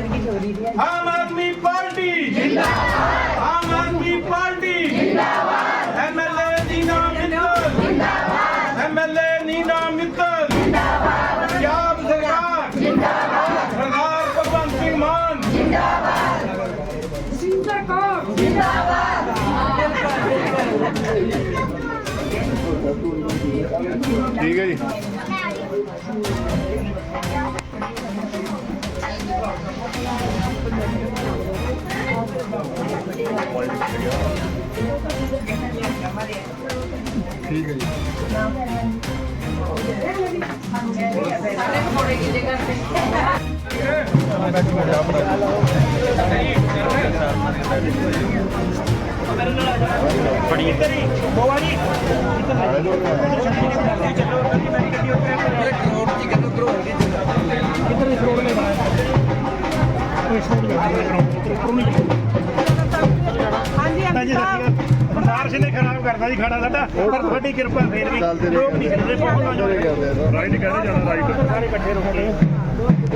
ਆਮ Aadmi Party ਜਿੰਦਾਬਾਦ Aam Aadmi Party ਜਿੰਦਾਬਾਦ MLA Neena Mittal ਜਿੰਦਾਬਾਦ ਐਮਐਲਏ ਨੀਨਾ ਮਿੱਤਲ ਜਿੰਦਾਬਾਦ ਪੰਜਾਬ ਸਰਕਾਰ ਜਿੰਦਾਬਾਦ ਸਰਦਾਰ ਭਗਵੰਤ ਸਿੰਘ ਮਾਨ ਠੀਕ ਹੈ ਜੀ ਠੀਕ ਹੈ ਜੀ ਹਾਂਜੀ ਸਰਦਾਰ ਸਿੰਘ ਨੇ ਖਰਾਬ ਕਰਦਾ ਜੀ ਖਾਣਾ ਸਾਡਾ ਪਰ ਤੁਹਾਡੀ ਕਿਰਪਾ ਫੇਰ ਵੀ ਲੋਕ ਨਹੀਂ ਕਰਦੇ ਬਹੁਤ। ਰਾਈਟ ਕਹਿੰਦੇ ਜਾਣਾ ਰਾਈਟ। ਸਾਰੇ ਇਕੱਠੇ ਰੁਕਦੇ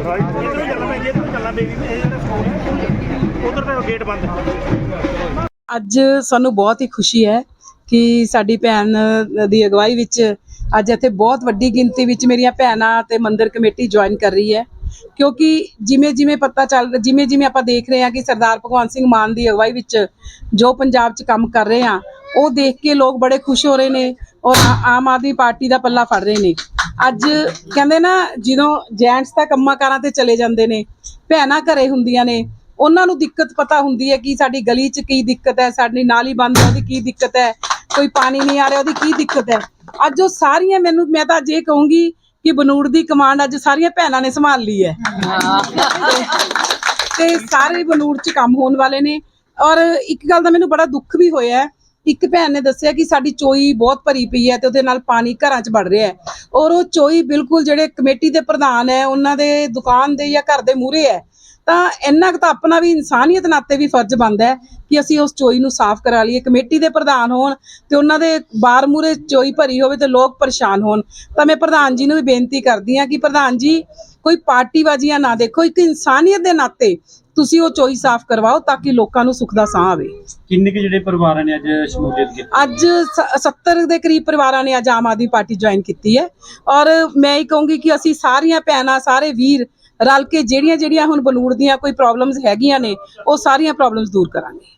ਰਾਈਟ। ਇਧਰ ਚੱਲਣਾ ਮੈਂ ਇਧਰ ਚੱਲਣਾ ਬੇਬੀ ਇਹ ਜਿਹੜਾ ਸਕੂਲ ਹੈ ਉਧਰ ਤਾਂ ਗੇਟ ਬੰਦ। ਅੱਜ ਸਾਨੂੰ ਬਹੁਤ ਹੀ ਖੁਸ਼ੀ ਹੈ ਕਿ ਸਾਡੀ ਭੈਣ ਦੀ ਅਗਵਾਈ ਵਿੱਚ ਅੱਜ ਇੱਥੇ ਬਹੁਤ ਵੱਡੀ ਗਿਣਤੀ ਵਿੱਚ ਮੇਰੀਆਂ ਭੈਣਾਂ ਤੇ ਮੰਦਿਰ ਕਮੇਟੀ ਜੁਆਇਨ ਕਰ ਰਹੀ ਹੈ। ਕਿਉਂਕਿ ਜਿਵੇਂ ਜਿਵੇਂ ਪਤਾ ਚੱਲ ਜਿਵੇਂ ਜਿਵੇਂ ਆਪਾਂ ਦੇਖ ਰਹੇ ਹਾਂ ਕਿ ਸਰਦਾਰ ਭਗਵੰਤ ਸਿੰਘ ਮਾਨ ਦੀ ਅਗਵਾਈ ਵਿੱਚ ਜੋ ਪੰਜਾਬ 'ਚ ਕੰਮ ਕਰ ਰਹੇ ਆ ਉਹ ਦੇਖ ਕੇ ਲੋਕ ਬੜੇ ਖੁਸ਼ ਹੋ ਰਹੇ ਨੇ ਔਰ ਆਮ ਆਦਮੀ ਪਾਰਟੀ ਦਾ ਪੱਲਾ ਫੜ ਰਹੇ ਨੇ। ਅੱਜ ਕਹਿੰਦੇ ਨਾ ਜਦੋਂ ਜੈਂਟਸ ਤਾਂ ਕੰਮਾਂ ਕਾਰਾਂ ਤੇ ਚਲੇ ਜਾਂਦੇ ਨੇ ਭੈਣਾਂ ਘਰੇ ਹੁੰਦੀਆਂ ਨੇ ਉਹਨਾਂ ਨੂੰ ਦਿੱਕਤ ਪਤਾ ਹੁੰਦੀ ਹੈ ਕਿ ਸਾਡੀ ਗਲੀ 'ਚ ਕੀ ਦਿੱਕਤ ਹੈ ਸਾਡੀ ਨਾਲੀ ਬੰਦ ਹੈ ਉਹਦੀ ਕੀ ਦਿੱਕਤ ਹੈ ਕੋਈ ਪਾਣੀ ਨਹੀਂ ਆ ਰਿਹਾ ਉਹਦੀ ਕੀ ਦਿੱਕਤ ਹੈ। ਅੱਜ ਉਹ ਸਾਰੀਆਂ ਮੈਨੂੰ ਮੈਂ ਤਾਂ ਅੱਜ ਇਹ ਕਹੂੰਗੀ ਕਿ ਬਨੂੜ ਦੀ ਕਮਾਂਡ ਅੱਜ ਸਾਰੀਆਂ ਭੈਣਾਂ ਨੇ ਸੰਭਾਲ ਲਈ ਹੈ। ਤੇ ਸਾਰੇ ਬਨੂੜ 'ਚ ਕੰਮ ਹੋਣ ਵਾਲੇ ਨੇ ਔਰ ਇੱਕ ਗੱਲ ਦਾ ਮੈਨੂੰ ਬੜਾ ਦੁੱਖ ਵੀ ਹੋਇਆ ਇੱਕ ਭੈਣ ਨੇ ਦੱਸਿਆ ਕਿ ਸਾਡੀ ਚੋਈ ਬਹੁਤ ਭਰੀ ਪਈ ਹੈ ਤੇ ਉਹਦੇ ਨਾਲ ਪਾਣੀ ਘਰਾਂ 'ਚ ਵੜ ਰਿਹਾ ਹੈ। ਔਰ ਉਹ ਚੋਈ ਬਿਲਕੁਲ ਜਿਹੜੇ ਕਮੇਟੀ ਦੇ ਪ੍ਰਧਾਨ ਹੈ, ਉਹਨਾਂ ਦੇ ਦੁਕਾਨ ਦੇ ਜਾਂ ਘਰ ਦੇ ਮੂਹਰੇ ਹੈ। ਤਾਂ ਇੰਨਾ ਕੁ ਤਾਂ ਆਪਣਾ ਵੀ ਇਨਸਾਨੀਅਤ ਨਾਤੇ ਵੀ ਫਰਜ਼ ਬਣਦਾ ਹੈ ਕਿ ਅਸੀਂ ਉਸ ਚੋਈ ਨੂੰ ਸਾਫ਼ ਕਰਾ ਲਈਏ ਕਮੇਟੀ ਦੇ ਪ੍ਰਧਾਨ ਹੋਣ ਤੇ ਉਹਨਾਂ ਦੇ ਬਾਰ ਮੂਹਰੇ ਚੋਈ ਭਰੀ ਹੋਵੇ ਤੇ ਲੋਕ ਪਰੇਸ਼ਾਨ ਹੋਣ। ਤਾਂ ਮੈਂ ਪ੍ਰਧਾਨ ਜੀ ਨੂੰ ਵੀ ਬੇਨਤੀ ਕਰਦੀ ਹਾਂ ਕਿ ਪ੍ਰਧਾਨ ਜੀ ਕੋਈ ਪਾਰਟੀਬਾਜ਼ੀਆਂ ਨਾ ਦੇਖੋ ਇੱਕ ਇਨਸਾਨੀਅਤ ਦੇ ਨਾਤੇ ਤੁਸੀਂ ਉਹ ਚੋਈ ਸਾਫ਼ ਕਰਵਾਓ ਤਾਂ ਕਿ ਲੋਕਾਂ ਨੂੰ ਸੁੱਖ ਦਾ ਸਾਹ ਆਵੇ। ਕਿੰਨੇ ਕੁ ਜਿਹੜੇ ਪਰਿਵਾਰਾਂ ਨੇ ਅੱਜ ਸ਼ਮੂਲੀਅਤ ਕੀਤੀ? ਅੱਜ ਸ- 70 ਦੇ ਕਰੀਬ ਪਰਿਵਾਰਾਂ ਨੇ ਅੱਜ ਆਮ ਆਦਮੀ ਪਾਰਟੀ ਜੁਆਇਨ ਕੀਤੀ ਹੈ। ਔਰ ਮੈਂ ਇਹ ਕਹੂੰਗੀ ਕਿ ਅਸੀਂ ਸਾਰੀਆਂ ਭੈਣਾਂ ਸਾਰੇ ਵੀਰ ਰਲ ਕੇ ਜਿਹੜੀਆਂ ਜਿਹੜੀਆਂ ਹੁਣ ਬਲੂੜ ਦੀਆਂ ਕੋਈ ਪ੍ਰੋਬਲਮਸ ਹੈਗੀਆਂ ਨੇ, ਉਹ ਸਾਰੀਆਂ ਪ੍ਰੋਬਲਮਸ ਦੂਰ ਕਰਾਂਗੇ।